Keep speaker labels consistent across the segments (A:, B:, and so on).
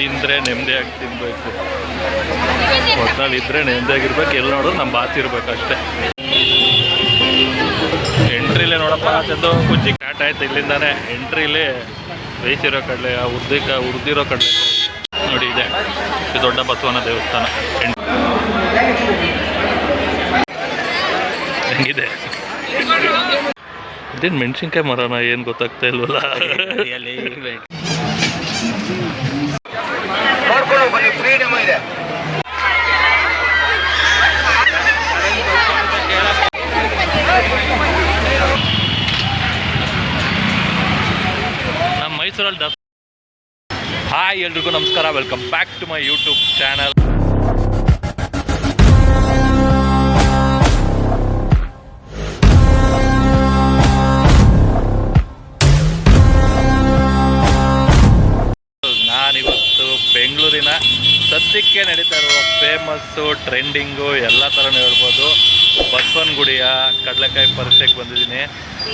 A: ತಿಂದರೆ ನೆಮ್ಮದಿಯಾಗಿ ತಿನ್ಬೇಕು ಒಟ್ನಲ್ಲಿ ಇದ್ರೆ ನೆಮ್ಮದಿಯಾಗಿರ್ಬೇಕು ಎಲ್ಲಿ ನೋಡಿದ್ರು ನಮ್ಮ ಬಾತ್ ಇರ್ಬೇಕು ಅಷ್ಟೇ ಎಂಟ್ರಿಲೇ ನೋಡಪ್ಪ ಅಂತದ್ದು ಕುಚ್ಚಿ ಸ್ಟಾರ್ಟ್ ಆಯ್ತು ಇಲ್ಲಿಂದಾನೆ ಎಂಟ್ರಿಲಿ ಬೇಯಿಸಿರೋ ಕಡಲೆ ಉರ್ದಿಕ ಉರ್ದಿರೋ ಕಡಲೆ ನೋಡಿ ಇದೆ ಇದು ದೊಡ್ಡ ಬಸವನ ದೇವಸ್ಥಾನ ಹೆಂಗಿದೆ ಇದೇನು ಮೆಣಸಿನ್ಕಾಯಿ ಮರನ ಏನು ಗೊತ್ತಾಗ್ತಾ ಇಲ್ವಲ್ಲ
B: ನೋಡ್ಕೊಳ್ಳೋ ಬನ್ನಿ ಫ್ರೀಡಮ್ ಇದೆ
A: ದಸ್ ಹಾಯ್ ಎಲ್ರಿಗೂ ನಮಸ್ಕಾರ. Welcome back to my YouTube channel ನಾನಿವತ್ತು ಬೆಂಗಳೂರಿನ ಸದ್ಯಕ್ಕೆ ನಡೀತಾ ಇರುವ ಫೇಮಸ್ಸು ಟ್ರೆಂಡಿಂಗು ಎಲ್ಲ ಥರನೂ ಹೇಳ್ಬೋದು. ಬಸವನಗುಡಿಯ ಕಡಲೆಕಾಯಿ ಪರಿಚಯಕ್ಕೆ ಬಂದಿದ್ದೀನಿ.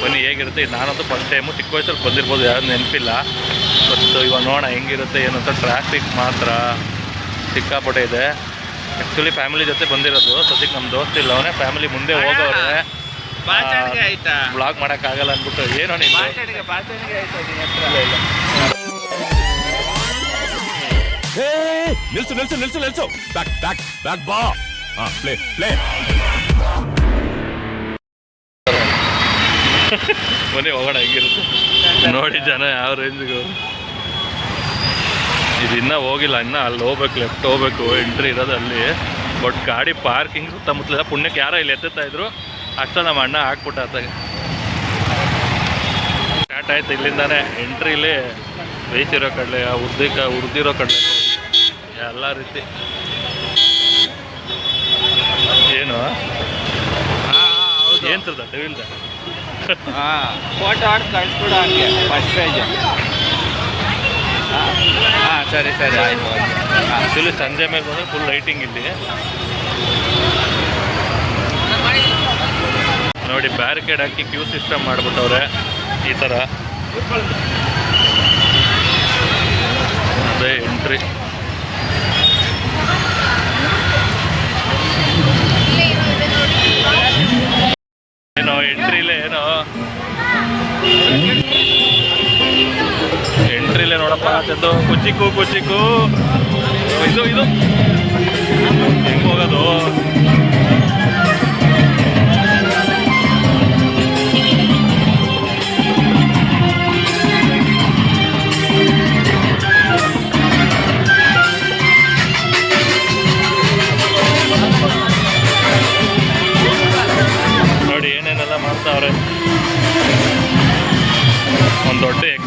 A: ಬನ್ನಿ ಹೇಗಿರುತ್ತೆ? ನಾನಂತೂ ಫಸ್ಟ್ ಟೈಮು ಚಿಕ್ಕ ವಯಸ್ಸಲ್ಲಿ ಬಂದಿರ್ಬೋದು ಯಾರು ನೆನಪಿಲ್ಲ. ಬಟ್ ಇವಾಗ ನೋಡೋಣ ಹೆಂಗಿರುತ್ತೆ ಏನು ಅಂತ ಟ್ರಾಫಿಕ್ ಮಾತ್ರ ಸಿಕ್ಕಾಪಟ್ಟೆ ಇದೆ. ಆ್ಯಕ್ಚುಲಿ ಫ್ಯಾಮಿಲಿ ಜೊತೆ ಬಂದಿರೋದು ಸದ್ಯಕ್ಕೆ ನಮ್ಮ ದೋಸ್ತ ಇಲ್ಲ ಅವನೇ ಫ್ಯಾಮಿಲಿ ಮುಂದೆ ಹೋಗೋರೆ ಬ್ಲಾಗ್ ಮಾಡೋಕ್ಕಾಗಲ್ಲ ಅಂದ್ಬಿಟ್ಟು ಏನೋ
C: ನಿಲ್ಸು ನಿಲ್ಸು ನಿಲ್ಸು ನಿಲ್ಸು. ಬ್ಯಾಕ್ ಬ್ಯಾಕ್ ಬ್ಯಾಕ್ ಬಾ. ಹಾಂ ಪ್ಲೇ ಪ್ಲೇ
A: ಬನ್ನಿ ಹೋಗೋಣ ಹೆಂಗಿರುತ್ತೆ. ನೋಡಿ ಜನ ಯಾವ ರೇಂಜ್ಗೆ ಇದು ಇನ್ನೂ ಹೋಗಿಲ್ಲ ಇನ್ನೂ ಅಲ್ಲಿ ಹೋಗ್ಬೇಕು ಲೆಫ್ಟ್ ಹೋಗ್ಬೇಕು ಎಂಟ್ರಿ ಇರೋದು ಅಲ್ಲಿ. ಬಟ್ ಗಾಡಿ ಪಾರ್ಕಿಂಗ್ ಸುತ್ತಮುತ್ತಲ ಪುಣ್ಯಕ್ಕೆ ಯಾರೋ ಇಲ್ಲಿ ಎತ್ತುತ್ತಾ ಇದ್ರು ಅಷ್ಟ ನಮ್ಮ ಅಣ್ಣ ಹಾಕ್ಬಿಟ್ಟ ಆತಾಗ ಸ್ಟಾರ್ಟ್ ಆಯ್ತು ಇಲ್ಲಿಂದಾನೆ ಎಂಟ್ರಿಲಿ ಬೇಯಿಸಿರೋ ಕಡಲೆ ಉರ್ದಿಕ ಉರ್ದಿರೋ ಕಡಲೆ. ಎಲ್ಲ ರೀತಿ. ಏನು? ಏನು ತರದ
B: ಹಾ ಫೋಟೋ ಆಡ್ ಕಳ್ಸ್ಬಿಡು ಹಂಗೆ ಫಸ್ಟ್ ಪೇಜ್ ಹಾ ಸರಿ ಸರಿ, ಆಯಿತು
A: ಹಾಂ ಫುಲ್ ಸಂಜೆ ಮೇಲೆ ಬಂದರೆ ಫುಲ್ ಲೈಟಿಂಗ್ ಇಲ್ಲಿ. ನೋಡಿ ಬ್ಯಾರಿಕೇಡ್ ಹಾಕಿ ಕ್ಯೂ ಸಿಸ್ಟಮ್ ಮಾಡಿಬಿಟ್ಟವ್ರೆ, ಈ ಥರ ಅದೇ ಎಂಟ್ರಿ ಎಂಟ್ರಿಲೇ ಏನೋ ಎಂಟ್ರಿಲೇ ನೋಡಪ್ಪ ಚಂದು ಕುಚ್ಚಿಕ್ಕು ಕುಚ್ಚಿಕ್ಕು. ಇದು ಇದು. ಹೆಂಗ್ ಹೋಗೋದು?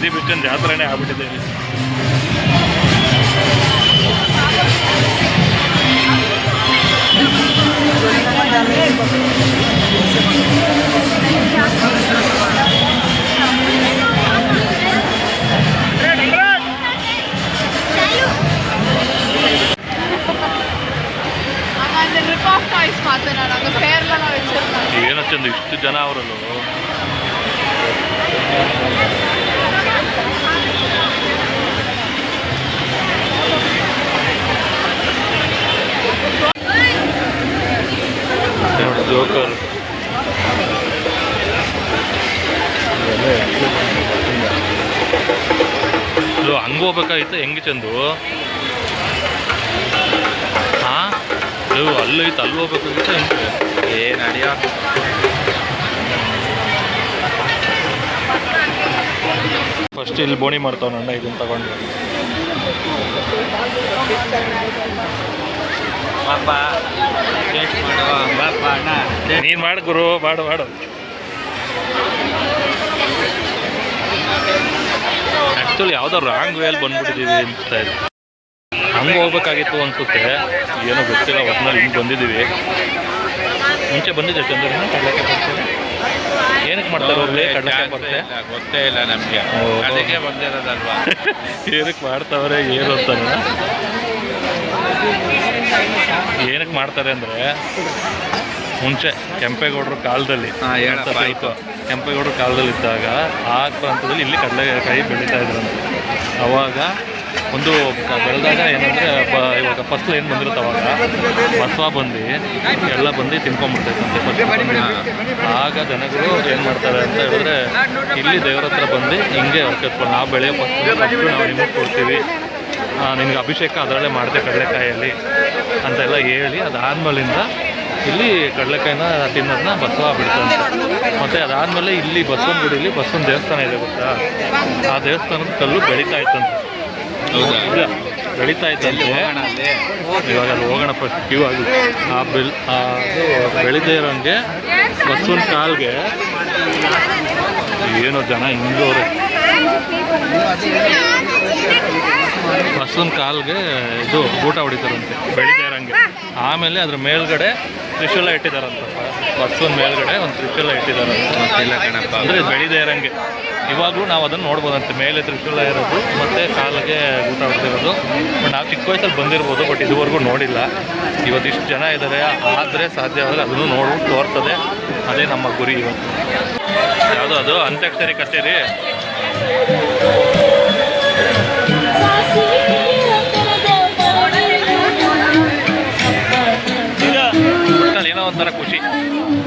A: ಎಕ್ಸಿಬಿಷನ್ ಜಾತ್ರೆ ಆಗ್ಬಿಟ್ಟಿದೆ ಏನೋ ಇಷ್ಟು ಜನ ಅವರಲ್ಲೂ. ಇದು ಹಂಗೆ ಹೋಗ್ಬೇಕಾಗಿತ್ತು ಹೆಂಗೆ ಚಂದು? ಹಾಂ? ಅಯ್ಯೋ ಅಲ್ಲೈತೆ ಅಲ್ಲಿ ಹೋಗ್ಬೇಕಾಗಿತ್ತು ಹೆಂಗೆ?
B: ಏನು ಅಡಿಯ
A: ಫಸ್ಟ್ ಇಲ್ಲಿ ಬೋಣಿ ಮಾಡ್ತಾವ ಅಣ್ಣ ಇದನ್ನ ತಗೊಂಡು. ನೀನು ಮಾಡು ಗುರು ಮಾಡು ಮಾಡು. ಆ್ಯಕ್ಚುಲಿ ಯಾವುದೋ ರಾಂಗ್ ವೇಲ್ ಬಂದ್ಬಿಟ್ಟಿದ್ದೀವಿ ಅನಿಸ್ತಾ ಇದೆ. ಹಂಗೆ ಹೋಗ್ಬೇಕಾಗಿತ್ತು ಅನ್ಸುತ್ತೆ. ಏನೋ ಗೊತ್ತಿಲ್ಲ ಒಟ್ನಲ್ಲಿ ಹಿಂಗೆ ಬಂದಿದ್ದೀವಿ ಮುಂಚೆ ಬಂದಿದೆ ಚಂದ್ರನ ಏನಕ್ಕೆ ಮಾಡ್ತಾರೆ ಹೋಗ್ಲಿ ಕಡಲೆಕಾಯಿ ಬರ್ತದೆ
B: ಗೊತ್ತೇ ಇಲ್ಲ ನಮಗೆ. ಅದಕ್ಕೆ ಬಂದಿರೋದಲ್ವಾ?
A: ಏನಕ್ಕೆ ಮಾಡ್ತಾವ್ರೆ ಏನು ಅಂತ ಏನಕ್ಕೆ ಮಾಡ್ತಾರೆ ಅಂದರೆ ಮುಂಚೆ ಕೆಂಪೇಗೌಡರು ಕಾಲದಲ್ಲಿ
B: ಹಾಂ ಹೇಳ್ತಾರೆ ಆಯ್ತು.
A: ಕೆಂಪೇಗೌಡರ ಕಾಲದಲ್ಲಿ ಇದ್ದಾಗ ಆ ಪ್ರಾಂತದಲ್ಲಿ ಇಲ್ಲಿ ಕಡಲೆಕಾಯಿ ಬೆಳೀತಾ ಇದ್ರಂತೆ ಅವಾಗ ಒಂದು ಬೆಳೆದಾಗ ಏನಂದರೆ ಇವಾಗ ಫಸ್ಲು ಏನು ಬಂದಿರುತ್ತೆ ಅವಾಗ. ಬಸವ ಬಂದು ಎಲ್ಲ ಬಂದು ತಿನ್ಕೊಂಡ್ಬಿಡ್ತೈತೆ ಫಸ್ಟ್ ಆಗ ಜನಗಳು ಏನು ಮಾಡ್ತಾರೆ ಅಂತ ಹೇಳಿದ್ರೆ, ಇಲ್ಲಿ ದೇವರ ಹತ್ರ ಬಂದು ಹಿಂಗೆ ಕೆತ್ಕೊಂಡು ನಾವು ಬೆಳೆ ಫಸ್ಲು ನಾವು ನಿಮಗೆ ಕೊಡ್ತೀವಿ. ನಿಮ್ಗೆ ಅಭಿಷೇಕ ಅದರಲ್ಲೇ ಮಾಡಿದೆ ಕಡಲೆಕಾಯಲ್ಲಿ ಅಂತೆಲ್ಲ ಹೇಳಿ ಅದಾದ್ಮೇಲಿಂದ ಇಲ್ಲಿ ಕಡಲೆಕಾಯಿನ ತಿನ್ನೋದನ್ನ ಬಸವ ಬಿಡ್ತಾನೆ ಮತ್ತು ಅದಾದಮೇಲೆ ಇಲ್ಲಿ ಬಸವನ ಗುಡಿಲಿ ಬಸವನ ದೇವಸ್ಥಾನ ಇದೆ ಗೊತ್ತಾ? ಆ ದೇವಸ್ಥಾನದ ಕಲ್ಲು ಬೆಳೀತಾ ಇತ್ತಂತೆ ಇಲ್ಲ, ಬೆಳೀತಾ ಇತ್ತಂತೆ ಇವಾಗ ಅಲ್ಲಿ ಹೋಗೋಣ ಫಸ್ಟ್ ಕ್ಯೂ ಆಗಿ ಆ ಬೆಲ್ ಆ ಅದು ಬೆಳಿದೇ ಇರೋಂಗೆ ಬಸವನ ಕಾಲ್ಗೆ ಏನೋ ಜನ ಹಿಂಗೋರೆ ಬಸವನ ಕಾಲ್ಗೆ ಇದು ಊಟ ಹೊಡಿತಾರಂತೆ, ಬೆಳಿಗ್ಗೆ ಇರಂಗೆ. ಆಮೇಲೆ ಅದ್ರ ಮೇಲ್ಗಡೆ ತ್ರಿಶೂಲ ಇಟ್ಟಿದಾರಂತ ಬಸವನ ಮೇಲ್ಗಡೆ ಒಂದು ತ್ರಿಶೂಲ ಇಟ್ಟಿದಾರಂತೆ. ಅಂದರೆ ಬೆಳಿದೇ ಇರಂಗೆ. ಇವಾಗಲೂ ನಾವು ಅದನ್ನು ನೋಡ್ಬೋದಂತೆ. ಮೇಲೆ ತ್ರಿಶೂಲ ಇರೋದು, ಮತ್ತೆ ಕಾಲಿಗೆ ಊಟ ಹೊಡೆದಿರೋದು. ಬಟ್ ನಾವು ಚಿಕ್ಕ ವಯಸ್ಸಲ್ಲಿ ಬಂದಿರ್ಬೋದು ಬಟ್ ಇದುವರೆಗೂ ನೋಡಿಲ್ಲ. ಇವತ್ತು ಇಷ್ಟು ಜನ ಇದ್ದಾರೆ ಆದರೆ ಸಾಧ್ಯವಾದರೆ ಅದನ್ನು ನೋಡ್ ತೋರ್ತದೆ. ಅದೇ ನಮ್ಮ ಗುರಿ ಇವತ್ತು. ಯಾವುದು ಅದು? ಅಂತ್ಯಾಕ್ಷರಿ ಕಚೇರಿ. ಏನೋ ಒಂಥರ ಖುಷಿ.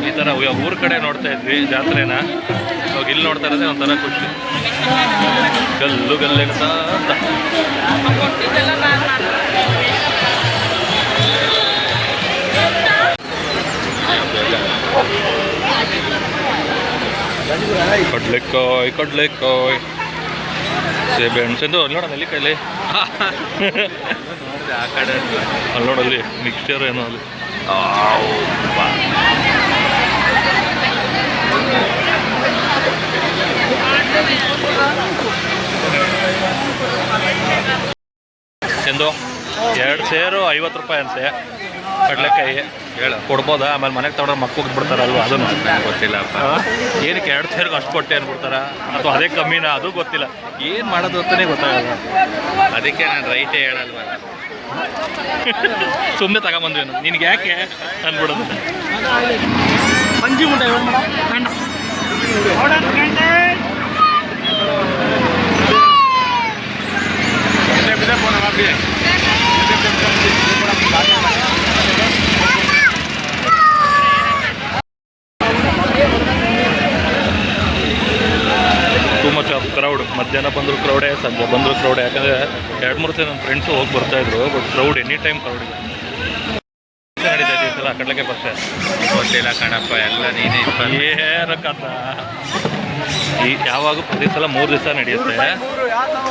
A: ಈ ಥರ ಊರ ಕಡೆ ನೋಡ್ತಾ ಇದ್ವಿ ಜಾತ್ರೆನ. ಇವಾಗ ಇಲ್ಲಿ ನೋಡ್ತಾ ಇರೋದೇ ಒಂಥರ ಖುಷಿ. ಗಲ್ಲು ಗಲ್ಲೆಗ್ತಾ ಅಂತ ಕಡ್ಲೆಕಾಯ್ ಕಡ್ಲೆಕಾಯ್. ಸೇಬೆ ಹಣ್ಣು. ಚಂದು ಅಲ್ಲಿ ನೋಡ ನೆಲ್ಲಿಕಾಯಲ್ಲಿ
B: ಆ ಕಡೆ
A: ಅಲ್ಲಿ ನೋಡಲ್ಲಿ ಮಿಕ್ಸ್ಚರ್ ಏನೋ ಅಲ್ಲಿ. ಚಂದು ಎರಡು ಸೇರು ಐವತ್ತು ರೂಪಾಯಿ ಅಂತೆ. ಕಡಲೆಕಾಯಿ
B: ಹೇಳು.
A: ಕೊಡ್ಬೋದಾ? ಆಮೇಲೆ ಮನೆಗೆ ತಗೊಂಡ್ರೆ ಮಕ್ಕಳು ಬಿಡ್ತಾರಲ್ವ? ಅದು
B: ಗೊತ್ತಿಲ್ಲಪ್ಪ
A: ಏನಕ್ಕೆ ಎರಡು ಸೇರಿಗೆ ಅಷ್ಟು ಕೊಟ್ಟೆ ಅನ್ಬಿಡ್ತಾರ? ಅಥವಾ ಅದೇ ಕಮ್ಮಿನ? ಅದು ಗೊತ್ತಿಲ್ಲ. ಏನು ಮಾಡೋದು ಅಂತಲೇ ಗೊತ್ತಾಗಲ್ಲ.
B: ಅದಕ್ಕೆ ನಾನು ರೈಟೇ ಹೇಳಲ್ವ
A: ಸುಮ್ಮನೆ ತಗೊಂಬಂದ್ವಿ ನಿನಗೆ ಯಾಕೆ ಅಂದ್ಬಿಡೋದು ಮಧ್ಯಾಹ್ನ ಬಂದರೂ ಕ್ರೌಡೇ ಸಂಜೆ ಬಂದರೂ ಕ್ರೌಡ್ ಯಾಕಂದರೆ ಎರಡು ಮೂರು ಸಲ ನನ್ನ ಫ್ರೆಂಡ್ಸು ಹೋಗಿ ಬರ್ತಾಯಿದ್ರು but crowd any time crowd ಇದೆ ನಡೀತಾ ಇದೆ ಈ ಸಲ? ಕಡಲೆಕಾಯಿ ಪಕ್ಷ
B: ಗೊತ್ತಿಲ್ಲ ಕಣಪ್ಪ ಎಲ್ಲ ನೀನೇ ಇಟ್ಕೊಂಡು
A: ಏನು ಕಥ ಈ ಯಾವಾಗ ಪ್ರತಿ ಸಲ ಮೂರು ದಿವಸ ನಡೆಯುತ್ತೆ.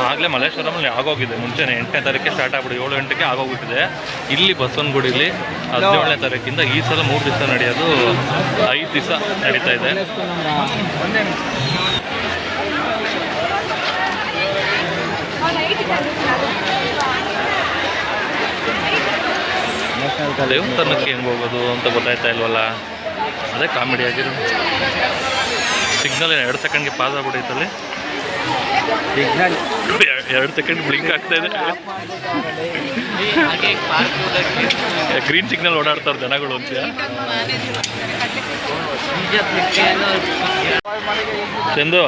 A: ಆಗಲೇ ಮಲ್ಲೇಶ್ವರಮಲ್ಲಿ ಆಗೋಗಿದೆ. ಮುಂಚೆನೇ ಎಂಟನೇ ತಾರೀಕೆ ಸ್ಟಾರ್ಟ್ ಆಗ್ಬಿಡಿ ಏಳು ಗಂಟೆಗೆ ಆಗೋಗ್ಬಿಟ್ಟಿದೆ. ಇಲ್ಲಿ ಬಸವನಗುಡಿಲಿ ಹದಿನೇಳನೇ ತಾರೀಕಿಂದ ಈ ಸಲ ಮೂರು ದಿವಸ ನಡೆಯೋದು ಐದು ದಿವಸ ನಡೀತಾ ಇದೆ. ದೇವಸ್ಥಾನಕ್ಕೆ ಹೆಂಗೆ ಹೋಗೋದು ಅಂತ ಗೊತ್ತಾಯ್ತಾ ಇಲ್ವಲ್ಲ? ಅದೇ ಕಾಮಿಡಿ ಆಗಿರೋ ಸಿಗ್ನಲ್ ಎರಡು ಸೆಕೆಂಡ್ಗೆ ಪಾಸ್ ಆಗ್ಬಿಟ್ಟೈತಲ್ಲಿ ಎರಡು ಸೆಕೆಂಡ್ ಬ್ಲಿಂಕ್ ಆಗ್ತಾ ಇದೆ. ಗ್ರೀನ್ ಸಿಗ್ನಲ್ ಓಡಾಡ್ತಾರೆ ಜನಗಳು ಅಂತ ಚಂದು?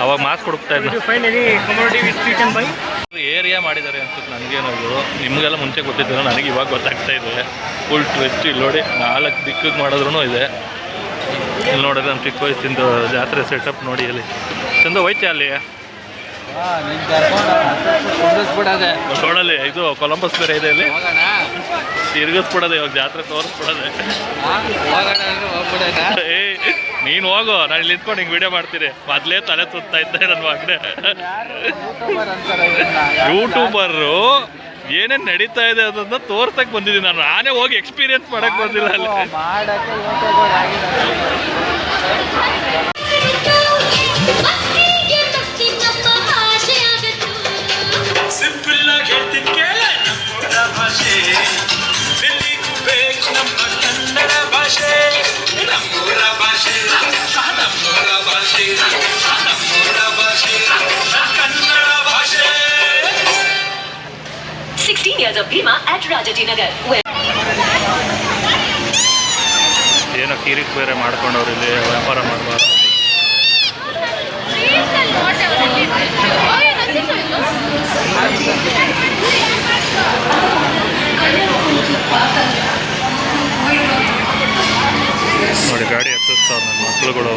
A: ಅವಾಗ ಮಾಸ್ಕ್ ಕೊಡ್ತಾ ಇದ್ದ ಏರಿಯಾ ಮಾಡಿದ್ದಾರೆ ಅನ್ಸುತ್ತೆ ನನಗೇನಾದ್ರು ನಿಮಗೆಲ್ಲ ಮುಂಚೆ ಗೊತ್ತಿದ್ದೀರ ನನಗೆ ಇವಾಗ ಗೊತ್ತಾಗ್ತಾ ಇದೆ. ಫುಲ್ ಟ್ರೆಸ್ಟ್ ಇಲ್ಲಿ ನೋಡಿ ನಾಲ್ಕು ದಿಕ್ಕಿಗೆ ಮಾಡಿದ್ರು ಇದೆ. ಇಲ್ಲಿ ನೋಡಿದ್ರೆ ನಮ್ಮ ಚಿಕ್ಕ ವಯಸ್ಸಿಂದ ಜಾತ್ರೆ ಸೆಟಪ್ ನೋಡಿ ಅಲ್ಲಿ ಚಂದ ಹೋಯ್ತೆ ಅಲ್ಲಿ ನೋಡಲ್ಲಿ ಇದು ಕೊಲಂಬಸ್ ಬೇರೆ ಇದೆ ಇಲ್ಲಿ. ತಿರ್ಗಿಸ್ಬಿಡೋದೆ ಇವಾಗ ಜಾತ್ರೆ ತೋರಿಸ್ಬಿಡೋದೆ. ಏ ನೀನು ಹೋಗು ನಾನು ಇಲ್ಲಿ ನಿಂತ್ಕೊಂಡು ಹಿಂಗೆ ವಿಡಿಯೋ ಮಾಡ್ತೀನಿ. ಮೊದಲೇ ತಲೆ ತುತ್ತಾ ಇದ್ದೆ ನನ್ನ ಮಗನೇ. ಯೂಟ್ಯೂಬರು ಏನೇನು ನಡೀತಾ ಇದೆ ಅದನ್ನ ತೋರ್ಸಕ್ ಬಂದಿದ್ದೀನಿ ನಾನು. ನಾನೇ ಹೋಗಿ ಎಕ್ಸ್ಪೀರಿಯನ್ಸ್ ಮಾಡಕ್ ಬಂದಿಲ್ಲ ಅಲ್ಲಿ.
D: ಶೆಲಾ ಶಾಹದ ರಬಶೆ
E: ಶಾಹದ ರಬಶೆ ಶಾಕನ ರಬಶೆ ಭೀಮಾ ಅಟ್ರಾಜಟಿ ನಗರ
A: ಏನೋ ಕೇರಿಕ್ಕೆ ಬೇರೆ ಮಾಡ್ಕೊಂಡವರಿದೆ ವ್ಯಾಪಾರ
F: ಮಾಡ್ತಾರೆ
A: ನೋಡಿ, ಗಾಡಿ ನನ್ನ ಮಕ್ಳುಗಳು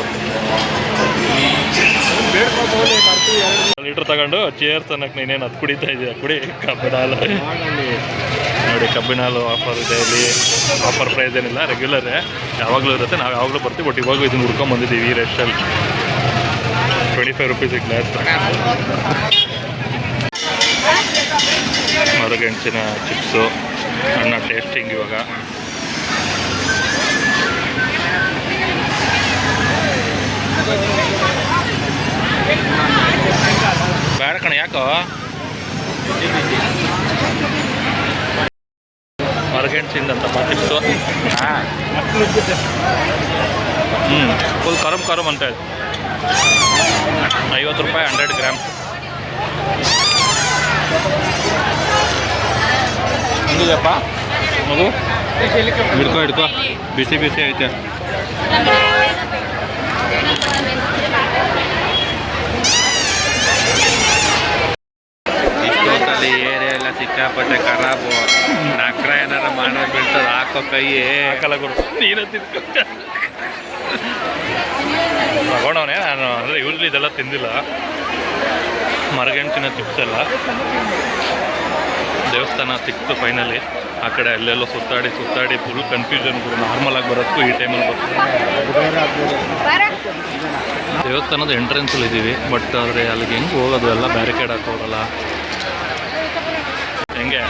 A: ಲೀಟ್ರ್ ತಗೊಂಡು ಚೇರ್ ತನಕ ನೀನೇನು ಅದು ಕುಡಿತಾ ಇದೆಯಾ? ಕುಡಿ ಕಬ್ಬಿನ ಹಾಲು. ನೋಡಿ ಕಬ್ಬಿನ ಹಾಲು ಆಫರ್ ಇದೆ ಇಲ್ಲಿ. ಆಫರ್ ಪ್ರೈಸ್ ಏನಿಲ್ಲ ರೆಗ್ಯುಲರೇ ಯಾವಾಗಲೂ ಇರುತ್ತೆ, ನಾವು ಯಾವಾಗಲೂ ಬರ್ತೀವಿ ಬಟ್ ಇವಾಗ ಇದನ್ನು ಹುಡ್ಕೊಂಡು ಬಂದಿದ್ದೀವಿ ಈ ರೆಸ್ಟಲ್ಲಿ ಟ್ವೆಂಟಿ ಫೈವ್ ರುಪೀಸ್ ಗ್ಲಾಸ್ ಮರಗೆಣಸಿನ ಚಿಪ್ಸು ಅನ್ನ ಟೇಸ್ಟಿಂಗ್ ಇವಾಗ. ಬೇಡ ಕಣ, ಯಾಕೋ? ಮರಗೆಣಸಿಂದಂತ ಚಿಪ್ಸು ಹಾಂ. ಹ್ಞೂ ಫುಲ್ ಕರಮ್ ಕರಮ್ ಅಂತ ಹೇಳಿ. ಐವತ್ತು ರೂಪಾಯಿ, ಹಂಡ್ರೆಡ್ ಗ್ರಾಮ್ಸ್ ಹೆಂಗಿದೆಯಪ್ಪ ಮಗು? ಹಿಡ್ಕೊ ಹಿಡ್ಕೊ. ಬಿಸಿ ಬಿಸಿ ಐತೆ.
B: ಇಷ್ಟೊತ್ತಲ್ಲಿ ಏರಿಯಾ ಎಲ್ಲ ಸಿಕ್ಕಾಪಟ್ಟೆ ಖರಾಬು ನಕ್ರ ಏನಾರ ಮಾಡೋ ಬೀಳ್ತದ ಹಾಕೋ ಕೈ
A: ಹಾಕಲ್ಲ ಗುರು. ನೀನು ಅಂದರೆ ಯೂಸ್ಲಿ ಇದೆಲ್ಲ ತಿಂದಿಲ್ಲ. ಮರಗೆಣಸಿನ ಚಿಪ್ಸ್ ಎಲ್ಲ. ದೇವಸ್ಥಾನ ಸಿಕ್ತು ಫೈನಲಿ ಆ ಕಡೆ ಅಲ್ಲೆಲ್ಲೋ ಸುತ್ತಾಡಿ ಸುತ್ತಾಡಿ ಫುಲ್ ಕನ್ಫ್ಯೂಷನ್ ನಾರ್ಮಲ್ ಆಗಿ ಬರೋದಕ್ಕೂ ಈ ಟೈಮಲ್ಲಿ ಬರ್ತದೆ. ದೇವಸ್ಥಾನದ ಎಂಟ್ರೆನ್ಸಲ್ಲಿ ಇದ್ದೀವಿ ಬಟ್ ಆದರೆ ಅಲ್ಲಿಗೆ ಹೆಂಗೆ ಹೋಗೋದು? ಎಲ್ಲ ಬ್ಯಾರಿಕೇಡ್ ಹಾಕೋರಲ್ಲ. ಹೆಂಗೆ?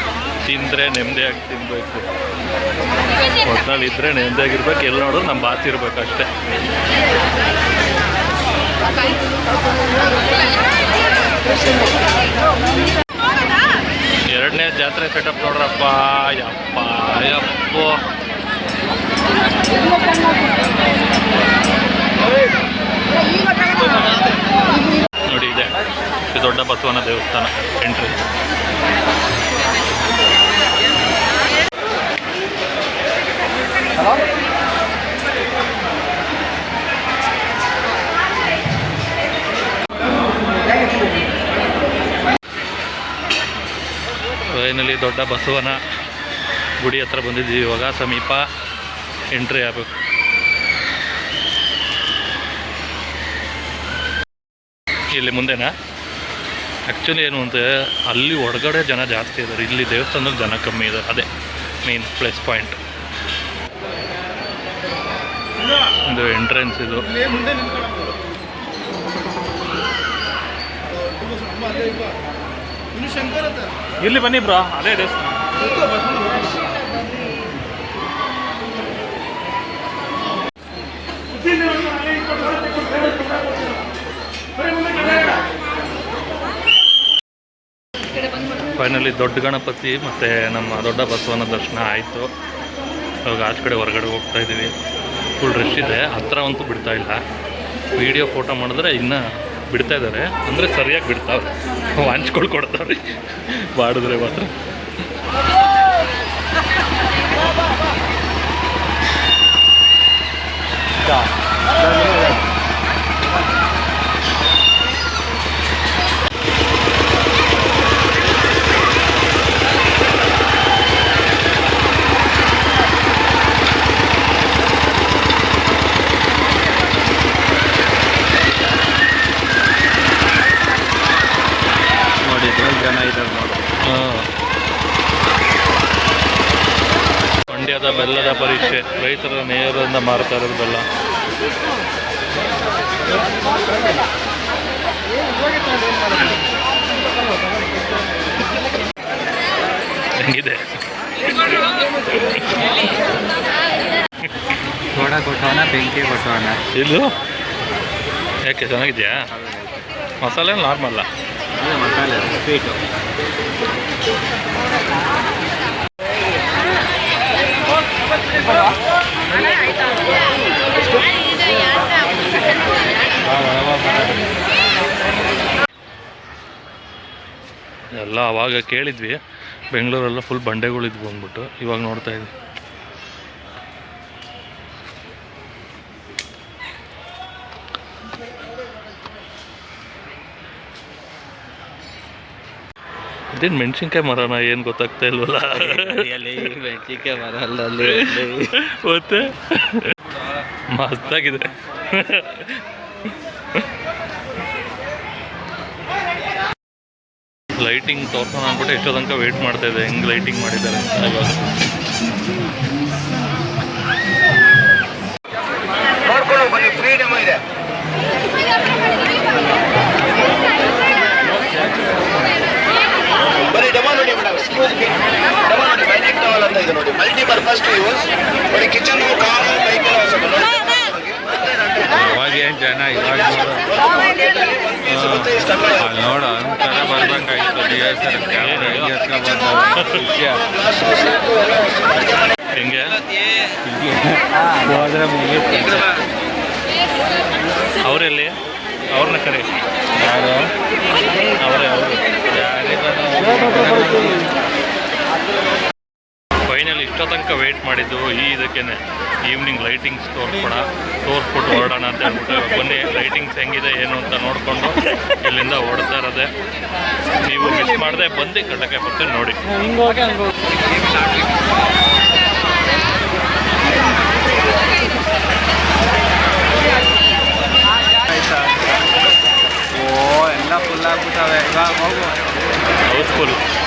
A: ತಿಂದರೆ ನೆಮ್ಮದಿಯಾಗಿ ತಿನ್ನಬೇಕು ಒಟ್ನಲ್ಲಿ ಇದ್ದರೆ ನೆಮ್ಮದಿಯಾಗಿರ್ಬೇಕು ಎಲ್ಲಿ ನೋಡಿದ್ರು ನಮ್ಮ ಬಾತ್ ಇರಬೇಕು ಅಷ್ಟೇ. ಎರಡನೇ ಜಾತ್ರೆ ಸೆಟಪ್ ನೋಡ್ರಪ್ಪ ಯಪ್ಪ ಯಪ್ಪ. ನೋಡಿ ಇದೆ ಇದು ದೊಡ್ಡ ಬಸವನ ದೇವಸ್ಥಾನ ಎಂಟ್ರಿ ಫೈನಲಿ ದೊಡ್ಡ ಬಸವನ ಗುಡಿ ಹತ್ರ ಬಂದಿದ್ದೀವಿ. ಇವಾಗ ಸಮೀಪ ಎಂಟ್ರಿ ಆಗಬೇಕು. ಇಲ್ಲಿ ಮುಂದೆನಾ? ಆ್ಯಕ್ಚುಲಿ ಏನು ಅಂದರೆ ಅಲ್ಲಿ ಹೊರಗಡೆ ಜನ ಜಾಸ್ತಿ ಇದ್ದಾರೆ ಇಲ್ಲಿ ದೇವಸ್ಥಾನದಲ್ಲಿ ಜನ ಕಮ್ಮಿ ಇದ್ದಾರೆ ಅದೇ ಮೇನ್ ಪ್ಲಸ್ ಪಾಯಿಂಟ್ ಇದು ಎಂಟ್ರೆನ್ಸ್ ಇದು. ಇಲ್ಲಿ ಬನ್ನಿ ಬ್ರೋ, ಅದೇ ದೇವಸ್ಥಾನ. ಫೈನಲಿ ದೊಡ್ಡ ಗಣಪತಿ ಮತ್ತು ನಮ್ಮ ದೊಡ್ಡ ಬಸವನ ದರ್ಶನ ಆಯಿತು. ಇವಾಗ ಆಚೆ ಕಡೆ ಹೊರಗಡೆ ಹೋಗ್ತಾ ಇದ್ದೀವಿ ಫುಲ್ ರಶ್ ಇದೆ. ಹತ್ರ ಅಂತೂ ಬಿಡ್ತಾ ಇಲ್ಲ. ವಿಡಿಯೋ ಫೋಟೋ ಮಾಡಿದ್ರೆ ಇನ್ನೂ ಬಿಡ್ತಾ ಇದ್ದಾರೆ ಅಂದರೆ ಸರಿಯಾಗಿ ಬಿಡ್ತಾವೆ ವಾಂಚ್ಗಳು ಕೊಡ್ತಾವ್ರಿ. ಮಾಡಿದ್ರೆ ಮಾತ್ರ
B: ಇದ್ರಲ್ಲಿ ಜನ ಇದ್ದಾರೆ ನೋಡಿ
A: ಹಾಂ. ಮಂಡ್ಯದ ಬೆಲ್ಲದ ಪರೀಕ್ಷೆ. ರೈತರ ನೇರದಿಂದ ಮಾರ್ತಾ ಇರೋದು ಬೆಲ್ಲ. ಹೆಂಗಿದೆ?
B: ಸೋಡಾ ಕೊಟ್ಟವನ ಬೆಂಕಿ ಕೊಟ್ಟವನ
A: ಇದು? ಯಾಕೆ ಚೆನ್ನಾಗಿದೆಯಾ? ಮಸಾಲೆ ನಾರ್ಮಲ್ಲ
B: ಮಸಾಲೆ ಸ್ವೀಟು
A: ಎಲ್ಲ ಅವಾಗ ಕೇಳಿದ್ವಿ. ಬೆಂಗಳೂರೆಲ್ಲ ಫುಲ್ ಬಂಡೆಗಳಿದ್ವು ಅಂದ್ಬಿಟ್ಟು. ಇವಾಗ ನೋಡ್ತಾ ಇದ್ವಿ. ಇದೇನು ಮೆಣಸಿನ್ಕಾಯಿ ಮರನ? ಏನು ಗೊತ್ತಾಗ್ತಾ ಇಲ್ವಲ್ಲ?
B: ಮೆಣಸಿನ್ಕಾಯಿ ಮರ ಅಲ್ಲಿ
A: ಮತ್ತೆ? ಮಸ್ತಾಗಿದೆ. ಲೈಟಿಂಗ್ ತೋರ್ಸೋಣ ಅಂದ್ಬಿಟ್ಟು ಎಷ್ಟೋ ತನಕ ವೇಟ್ ಮಾಡ್ತಾ ಇದೆ ಹೆಂಗ್ ಲೈಟಿಂಗ್ ಮಾಡಿದ್ದಾರೆ ಅಂತ ಇವಾಗ.
G: ನೋಡಿ ಟವಲ್ ಅಂತ ಇದೆ ನೋಡಿ. ಮಲ್ಟಿ ಪರ್ಪಸ್ ಟು ಯೂಸ್ ನೋಡಿ ಕಿಚನ್ ಕಾರು ಬೈಕ್
B: ಜನ ಇವಾಗ ನೋಡು ಅಂತರ ಬರ್ಬೇಕಾಗಿತ್ತು ಡಿ ಎಸ್ ಆರ್ ಕ್ಯಾಮ್ರಾ ಹೆಂಗೆ? ಹೋದ್ರೆ
A: ಅವರೆಲ್ಲಿ? ಅವ್ರನ್ನ ಕರೆ.
B: ಯಾರು?
A: ಅವರೇ ಅವರು. ಫೈನಲ್ ಇಷ್ಟೋ ತನಕ ವೆಯ್ಟ್ ಮಾಡಿದ್ದು ಈ ಇದಕ್ಕೇನೆ. ಈವ್ನಿಂಗ್ ಲೈಟಿಂಗ್ಸ್ ತೋರಿಸ್ಕೊಡ ತೋರಿಸ್ಬಿಟ್ಟು ಹೊರಡೋಣ ಅಂತ ಹೇಳ್ಬಿಟ್ಟು ಬನ್ನಿ ಲೈಟಿಂಗ್ಸ್ ಹೆಂಗಿದೆ ಏನು ಅಂತ ನೋಡಿಕೊಂಡು ಇಲ್ಲಿಂದ ಹೊಡ್ತಾ ಇರೋದೆ. ನೀವು ಮಿಸ್ ಮಾಡದೆ ಬಂದು ಕಟ್ಟಕ್ಕೆ ಬರ್ತೀನಿ ನೋಡಿ
B: ಓ ಎಲ್ಲ ಫುಲ್ ಆಗ್ಬಿಟ್ಟವೆ ಇವಾಗ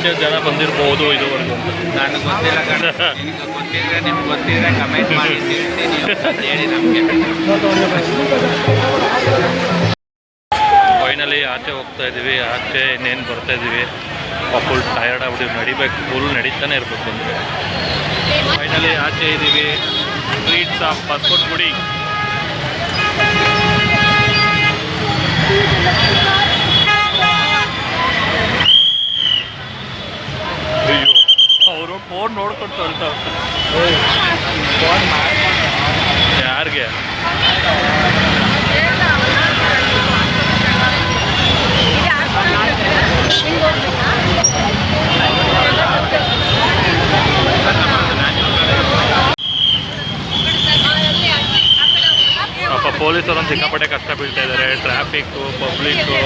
A: ಎಷ್ಟು ಜನ ಬಂದಿರ್ಬೋದು ಇದುವರೆಗೂ
B: ನಾನು ಗೊತ್ತಿಲ್ಲ ಕಣ. ನಿಮ್ಗೆ ಗೊತ್ತಿದ್ರೆ ನಿಮ್ಗೆ ಗೊತ್ತಿದ್ರೆ ಕಮೆಂಟ್ ಮಾಡಿ ತಿಳಿಸಿ ನೀವು ಹೇಳಿ ನಮಗೆ.
A: ಫೈನಲಿ ಆಚೆ ಹೋಗ್ತಾ ಇದ್ದೀವಿ. ಆಚೆ ಇನ್ನೇನು ಬರ್ತಾ ಇದ್ದೀವಿ. ಫುಲ್ ಟಯರ್ಡ್ ಆಗ್ಬಿಟ್ಟು ನಡಿಬೇಕು. ಫುಲ್ ನಡೀತಾನೆ ಇರಬೇಕು ಅಂದರೆ ಫೈನಲಿ ಆಚೆ ಇದ್ದೀವಿ. ಸ್ಟ್ರೀಟ್ಸ್ ಆಫ್ ಬಸವನಗುಡಿ ಅಯ್ಯೋ ಅವರು ಫೋನ್ ನೋಡ್ಕೊಂಡು ತೊಳ್ತಾ ಯಾರಿಗೆ? ಪೊಲೀಸರು ಸಿಕ್ಕಾಪಟ್ಟೆ ಕಷ್ಟ ಬೀಳ್ತಾ ಇದ್ದಾರೆ. ಟ್ರಾಫಿಕ್ಕು ಪಬ್ಲಿಕ್ಕು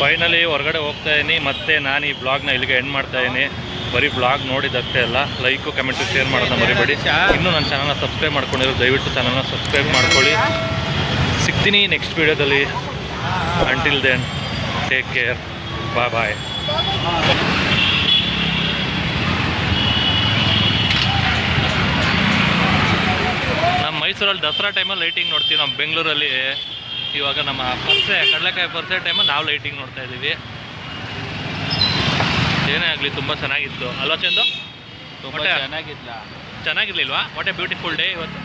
A: ಫೈನಲಿ ಹೊರಗಡೆ ಹೋಗ್ತಾ ಇದ್ದೀನಿ ಮತ್ತೆ ನಾನು ಈ ಬ್ಲಾಗ್ನ ಇಲ್ಲಿಗೆ ಎಂಡ್ ಮಾಡ್ತಾ ಇದ್ದೀನಿ ಬರೀ ಬ್ಲಾಗ್ ನೋಡಿದಷ್ಟೇ ಅಲ್ಲ ಲೈಕು ಕಮೆಂಟು ಶೇರ್ ಮಾಡೋದನ್ನ ಮರಿಬೇಡಿ. ಇನ್ನೂ ನನ್ನ ಚಾನಲ್ನ ಸಬ್ಸ್ಕ್ರೈಬ್ ಮಾಡ್ಕೊಂಡಿರೋ ದಯವಿಟ್ಟು ಚಾನಲ್ನ ಸಬ್ಸ್ಕ್ರೈಬ್ ಮಾಡ್ಕೊಳ್ಳಿ. ಸಿಗ್ತೀನಿ ನೆಕ್ಸ್ಟ್ ವೀಡಿಯೋದಲ್ಲಿ until then take care bye bye ನಮ್ಮ ಮೈಸೂರಲ್ಲಿ ದಸರಾ ಟೈಮಲ್ಲಿ ಲೈಟಿಂಗ್ ನೋಡ್ತೀವಿ ನಮ್ಮ ಬೆಂಗಳೂರಲ್ಲಿ. ಇವಾಗ ನಮ್ಮ ಪರ್ಸೆ, ಕಡಲೆಕಾಯಿ ಪರ್ಸೆ ಟೈಮಲ್ಲಿ ನಾವು ಲೈಟಿಂಗ್ ನೋಡ್ತಾ ಇದ್ದೀವಿ. ಏನೇ ಆಗಲಿ ತುಂಬ ಚೆನ್ನಾಗಿತ್ತು. ಅಲ್ವಾ ಚಂದು?
B: ತುಂಬ ಚೆನ್ನಾಗಿಲ್ಲ
A: ಚೆನ್ನಾಗಿರ್ಲಿಲ್ವಾ? ವಾಟ್ ಎ ಬ್ಯೂಟಿಫುಲ್ ಡೇ ಇವತ್ತು.